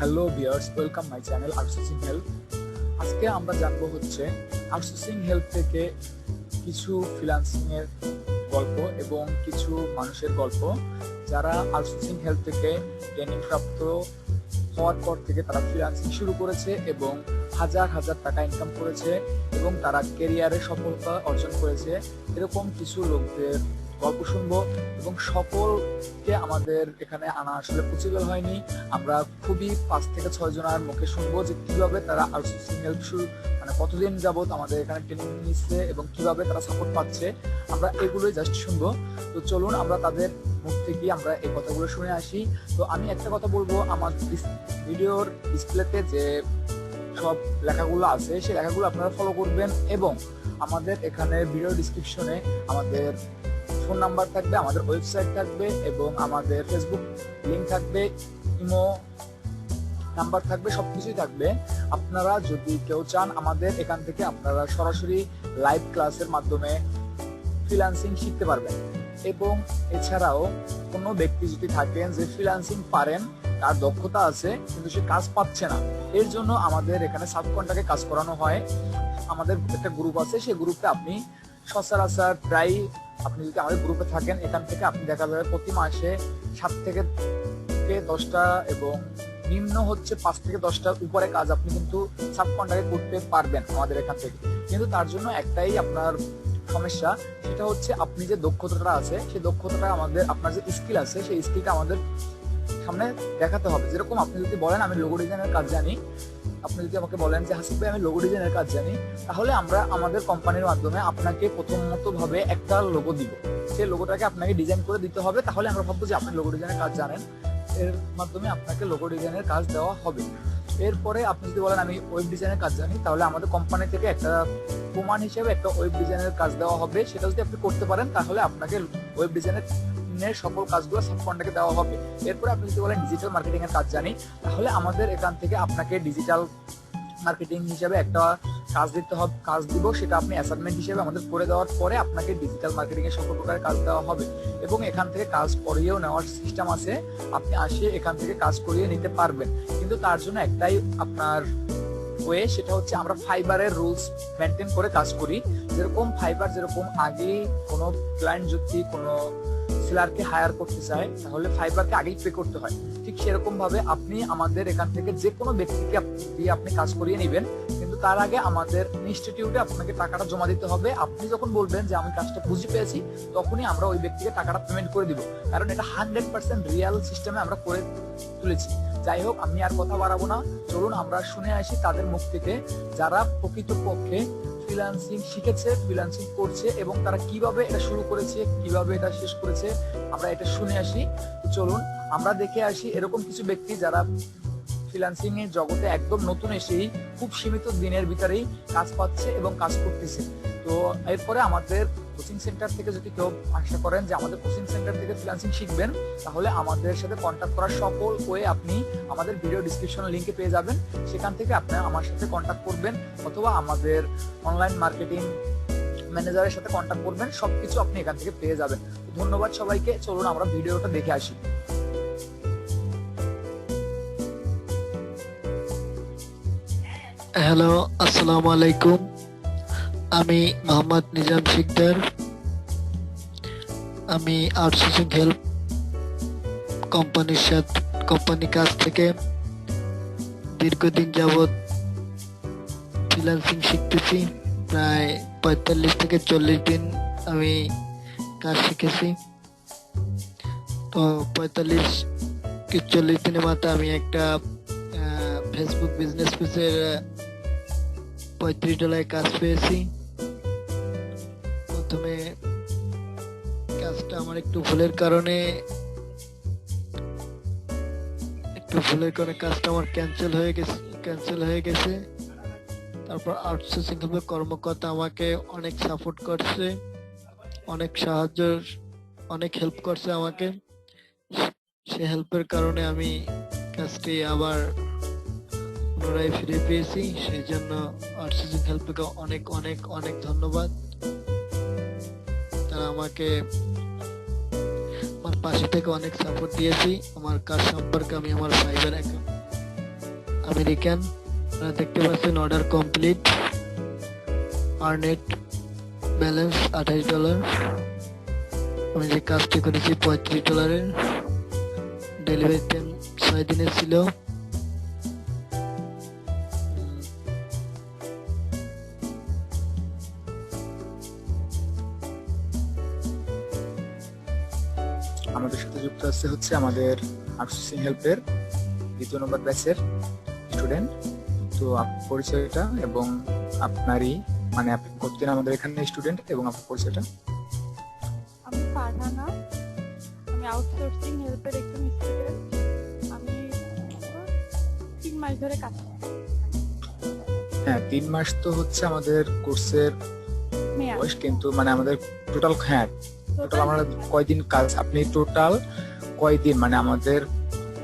Hello viewers welcome my channel outsourcing help আজকে আমরা জানব হচ্ছে আউটসোর্সিং হেল্প থেকে কিছু ফ্রিলান্সিং এর গল্প এবং কিছু মানুষের গল্প। যারা আউটসোর্সিং হেল্প থেকে ট্রেনিং প্রাপ্ত হওয়ার পর থেকে তারা ফ্রিলান্সিং শুরু করেছে এবং হাজার হাজার টাকা ইনকাম করেছে এবং তারা কেরিয়ারে সফলতা অর্জন করেছে। এরকম কিছু লোকদের গল্প শুনব এবং সকলকে আমাদের এখানে আনা আসলে পসিবল হয়নি। আমরা খুবই পাঁচ থেকে ছয় জনের মুখে শুনব যে কীভাবে তারা আর হেল্প শুরু মানে কতদিন যাবত আমাদের এখানে ট্রেনিং নিচ্ছে এবং কীভাবে তারা সাপোর্ট পাচ্ছে, আমরা এগুলোই জাস্ট শুনব। তো চলুন আমরা তাদের মুখ থেকে আমরা এই কথাগুলো শুনে আসি। তো আমি একটা কথা বলব, আমার ভিডিওর ডিসপ্লেতে যে সব লেখাগুলো আছে, সেই লেখাগুলো আপনারা ফলো করবেন এবং আমাদের এখানে ভিডিও ডিসক্রিপশনে আমাদের ফোন নাম্বার থাকবে, আমাদের ওয়েবসাইট থাকবে এবং আমাদের ফেসবুক লিঙ্ক থাকবে ইমো নাম্বার থাকবে, সবকিছুই থাকবে। আপনারা যদি কেউ চান আমাদের এখান থেকে, আপনারা সরাসরি লাইভ ক্লাসের মাধ্যমে ফ্রিল্যান্সিং শিখতে পারবেন। এবং এছাড়াও কোনো ব্যক্তি যদি থাকেন যে ফ্রিল্যান্সিং পারেন, তার দক্ষতা আছে, কিন্তু সে কাজ পাচ্ছে না। এর জন্য আমাদের এখানে সাবকন্টাকে কাজ করানো হয়। আমাদের একটা গ্রুপ আছে সেই গ্রুপে আপনি সচরাচর প্রায় আপনি যদি আমাদের গ্রুপে থাকেন, এখান থেকে আপনি দেখা যাবে প্রতি মাসে সাত থেকে দশটা এবং নিম্ন হচ্ছে পাঁচ থেকে দশটার উপরে কাজ আপনি কিন্তু সাবকন্ট্রাক্টে করতে পারবেন আমাদের এখান থেকে। কিন্তু তার জন্য একটাই আপনার সমস্যা, সেটা হচ্ছে আপনি যে দক্ষতাটা আছে, সেই দক্ষতাটা আমাদের, আপনার যে স্কিল আছে, সেই স্কিলটা আমাদের সামনে দেখাতে হবে। যেরকম আপনি যদি বলেন, আমি লোগো ডিজাইনের কাজ জানি। আপনি যদি আমাকে বলেন যে, হাসিফ ভাই, আমি লোগো ডিজাইনের কাজ জানি, তাহলে আমরা আমাদের কোম্পানির মাধ্যমে আপনাকে প্রথমত ভাবে একটা লোগো দিব। সেই লোগোটাকে আপনাকে ডিজাইন করে দিতে হবে। তাহলে আমরা ভাববো যে, আপনি লোগো ডিজাইনের কাজ জানেন। এর মাধ্যমে আপনাকে লোগো ডিজাইনের কাজ দেওয়া হবে। এরপরে আপনি যদি বলেন, আমি ওয়েব ডিজাইনের কাজ জানি, তাহলে আমাদের কোম্পানি থেকে একটা প্রমাণ হিসেবে একটা ওয়েব ডিজাইনের কাজ দেওয়া হবে। সেটা যদি আপনি করতে পারেন, তাহলে আপনাকে ওয়েব ডিজাইনের এর সকল কাজগুলো সাবকন্ট্রাক্টে দেওয়া হবে। এরপরে আপনি যদি বলেন ডিজিটাল মার্কেটিং এর কাজ জানি, তাহলে আমাদের এখান থেকে আপনাকে ডিজিটাল মার্কেটিং হিসেবে একটা কাজ দিতে হবে, কাজ দিব, সেটা আপনি অ্যাসাইনমেন্ট হিসেবে আমাদের করে দেওয়ার পরে আপনাকে ডিজিটাল মার্কেটিং এর সকল প্রকারের কাজ দেওয়া হবে। এবং এখান থেকে কাজ করিয়েও নেওয়ার সিস্টেম আছে, আপনি আসে এখান থেকে কাজ করিয়ে নিতে পারবেন। কিন্তু তার জন্য একটাই আপনার ওয়ে, সেটা হচ্ছে আমরা ফাইবারের রুলস মেনটেন করে কাজ করি। যেরকম ফাইবার যেরকম আগে কোনো ক্লায়েন্ট যদি কোনো সেলারকে হায়ার করতে চায়, তাহলে ফাইবারকে আগেই পে করতে হয়। ঠিক সেরকম ভাবে আপনি আমাদের এখান থেকে যে কোনো ব্যক্তিকে দিয়ে আপনি কাজ করিয়ে নেবেন, কিন্তু তার আগে আমাদের ইনস্টিটিউটে আপনাকে টাকাটা জমা দিতে হবে। আপনি যখন বলবেন যে, আমি কাজটা বুঝে পেয়েছি, তখনই আমরা ওই ব্যক্তিকে টাকাটা পেমেন্ট করে দিব। কারণ এটা হান্ড্রেড পার্সেন্ট রিয়াল সিস্টেমে আমরা করে তুলেছি। যাই হোক, আমি আর কথা বাড়াবো না। চলুন, আমরা শুনে আসি তাদের মুখ থেকে। যারা প্রকৃতপক্ষে ফ্রিল্যান্সিং শিখেছে ফ্রিল্যান্সিং করছে এবং তারা কীভাবে এটা শুরু করেছে, কীভাবে এটা শেষ করেছে, আমরা এটা শুনে আসি। চলুন, আমরা দেখে আসি এরকম কিছু ব্যক্তি যারা ফ্রিল্যান্সিং এর জগতে একদম নতুন এসেই খুব সীমিত দিনের ভিতরেই কাজ পাচ্ছে এবং কাজ করতেছে। তো এরপরে আমাদের কোচিং সেন্টার থেকে যদি কেউ আশা করেন যে আমাদের কোচিং সেন্টার থেকে ফ্রিল্যান্সিং শিখবেন, তাহলে আমাদের সাথে কন্ট্যাক্ট করার সকল ওয়ে আপনি আমাদের ভিডিও ডিসক্রিপশন লিংকে পেয়ে যাবেন। সেখান থেকে আপনি আমার সাথে কন্ট্যাক্ট করবেন অথবা আমাদের অনলাইন মার্কেটিং ম্যানেজারের সাথে কন্ট্যাক্ট করবেন, সবকিছু আপনি এখান থেকে পেয়ে যাবেন। ধন্যবাদ সবাইকে, চলুন আমরা ভিডিওটা দেখে আসি। হ্যালো, আসসালামু আলাইকুম। আমি মোহাম্মদ নিজাম শিকদার। আমি আউটসোর্সিং হেল্প কোম্পানির সাথে কোম্পানির কাছ থেকে দীর্ঘদিন যাবৎ ফ্রিল্যান্সিং শিখতেছি। প্রায় পঁয়তাল্লিশ থেকে চল্লিশ দিন আমি কাজ শিখেছি। তো পঁয়তাল্লিশ কি চল্লিশ দিনের মাথায় আমি একটা ফেসবুক বিজনেস পেজের পঁয়ত্রিশ ডলারে কাজ পেয়েছি। প্রথমে কাজটা আমার একটু ভুলের কারণে, একটু ভুলের কারণে কাজটা আমার ক্যান্সেল হয়ে গেছে ক্যান্সেল হয়ে গেছে। তারপর আউটসোর্সিং হবে কর্মকর্তা আমাকে অনেক সাপোর্ট করছে, অনেক সাহায্য, অনেক হেল্প করছে আমাকে। সে হেল্পের কারণে আমি কাজটি আবার পুনরায় ফিরে পেয়েছি। সেই জন্য আর্টসিজিং হেল্পকে অনেক অনেক অনেক ধন্যবাদ। আমাকে আমার পাশে থেকে অনেক সাপোর্ট দিয়েছি। আমার কাজ সম্পর্কে আমি আমার ফাইবার আমেরিকান, আপনারা দেখতে পাচ্ছেন অর্ডার কমপ্লিট আর্নেট ব্যালেন্স আঠাশ ডলার আমি যে কাজটি করেছি পঁয়ত্রিশ ডলারের ডেলিভারি টাইম ছয় দিনের ছিল। আমাদের সাথে যুক্ত আছে হচ্ছে আমাদের আউটসোর্সিং হেল্পের দ্বিতীয় নম্বর ব্যাচের স্টুডেন্ট। তো পরিচয়টা এবং আপনারই মানে আপনি কতদিন আমাদের এখানে স্টুডেন্ট এবং আপনার পরিচয়টা? আমি ফারহানা আমি আউটসোর্সিং হেল্পের একজন স্টুডেন্ট আমি তিন মাস ধরে কাজ করি। হ্যাঁ তিন মাস তো হচ্ছে আমাদের কোর্সের বয়স কিন্তু মানে আমাদের টোটাল হ্যাঁ টোটাল আমরা কয়দিন কাজ আপনি টোটাল কয়দিন? মানে আমাদের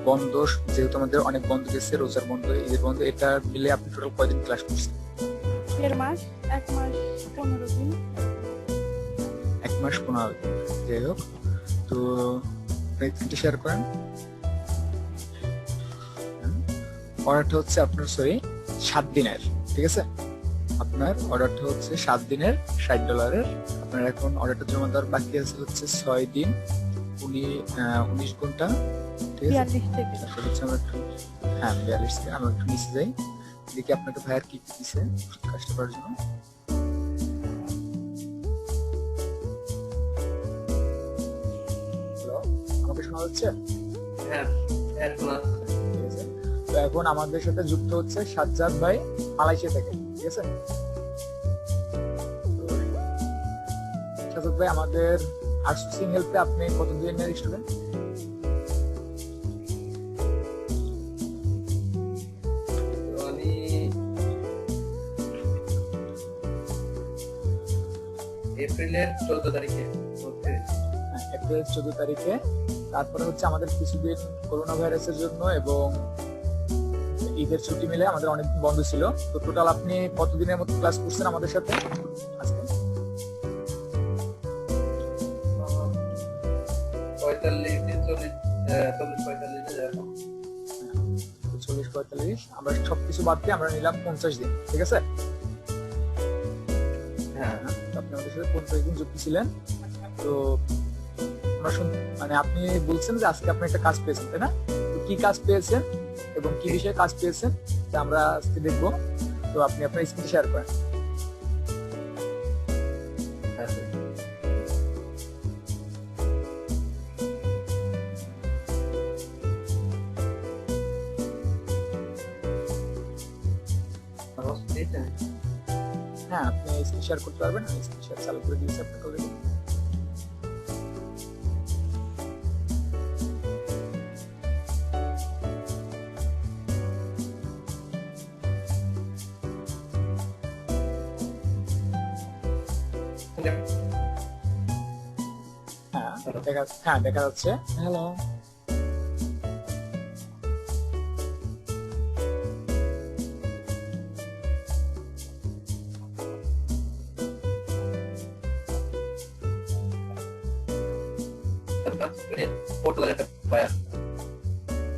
বন্ধ যেহেতু আমাদের অনেক বন্ধ গেছে রোজার বন্ধ ঈদের বন্ধ এটা মিলে আপনি টোটাল কয়দিন ক্লাস করছেন? দেড় মাস এক মাস পনেরো দিন। এক মাস পনেরো দিন। যাই হোক তো শেয়ার করেন। অর্ডারটা হচ্ছে আপনার সরি সাত দিনের ঠিক আছে? আপনার অর্ডারটা হচ্ছে সাত দিনের ষাট ডলারের। আপনার এখন অর্ডারটা জমা দেওয়ার বাকি আছে হচ্ছে ছয় দিন। উনি আহ, উনিশ ঘণ্টা ঠিক আছে? আমরা একটু হ্যাঁ বিয়াল্লিশ থেকে আমরা একটু নিচে যাই। দেখি আপনাকে ভাইয়ার কি কি দিছে কাজটা করার জন্য আমাকে শোনা যাচ্ছে? হ্যাঁ এখন তো এখন আমাদের সাথে যুক্ত হচ্ছে সাজ্জাদ ভাই মালয়েশিয়া থেকে। ঠিক আছে ভাই আমাদের আউটসোর্সিং হেল্পে আপনি কতদিনের স্টুডেন্ট এপ্রিলের চোদ্দ তারিখে হ্যাঁ, এপ্রিল চোদ্দ তারিখে। তারপরে হচ্ছে আমাদের কিছুদিন করোনা ভাইরাসের জন্য এবং ঈদের ছুটি মিলে আমাদের অনেক বন্ধ ছিল। তো টোটাল আপনি কতদিনের মতো ক্লাস করছেন আমাদের সাথে? আজকে? চল্লিশ পঁয়তাল্লিশ আমরা সবকিছু বাদ দিয়ে আমরা নিলাম পঞ্চাশ দিন ঠিক আছে? হ্যাঁ। আপনি আমাদের সাথে পঞ্চাশ দিন যুক্ত ছিলেন। তো আমরা মানে আপনি বলছেন যে আজকে আপনি একটা কাজ পেয়েছেন তাই না? তো কি কাজ পেয়েছেন? এবং কি বিষয়ে কাজ পেয়েছেন তা আমরা আজকে দেখব। তো আপনি আপনার স্ক্রিন শেয়ার করেন। হ্যাঁ? হ্যাঁ আপনি স্ক্রিন শেয়ার করতে পারবেন আমি স্ক্রিন শেয়ার চালু করে দিয়েছি আপনাকে হ্যাঁ দেখা যাচ্ছে। হ্যালো।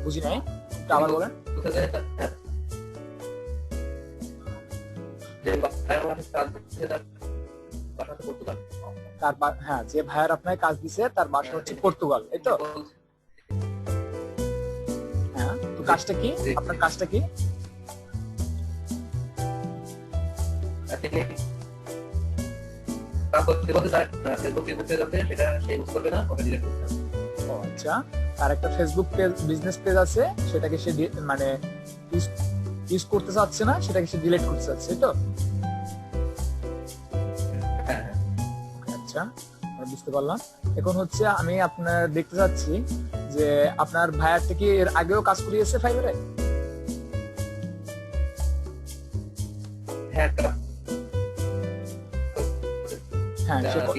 বুঝি নাই? আবার বলেন। কোথায় তার পর্তুগাল। তার হ্যাঁ যে ভাইয়ার আপনাকে কাজ দিছে তার বাসা হচ্ছে পর্তুগাল এই তো? হ্যাঁ তো কাজটা কি? আপনার কাজটা কি? আচ্ছা। তার একটা ফেসবুক পেজ বিজনেস পেজ আছে সেটাকে সে মানে ইউজ করতে চাচ্ছে না সেটাকে সে ডিলিট করতে চাচ্ছে তো? আমি বুঝতে পারলাম। এখন হচ্ছে আমি আপনার দেখতে চাচ্ছি যে আপনার ভাইয়ার থেকে এর আগেও কাজ করিয়েছে ফাইবারে হ্যাঁ হ্যাঁ ক-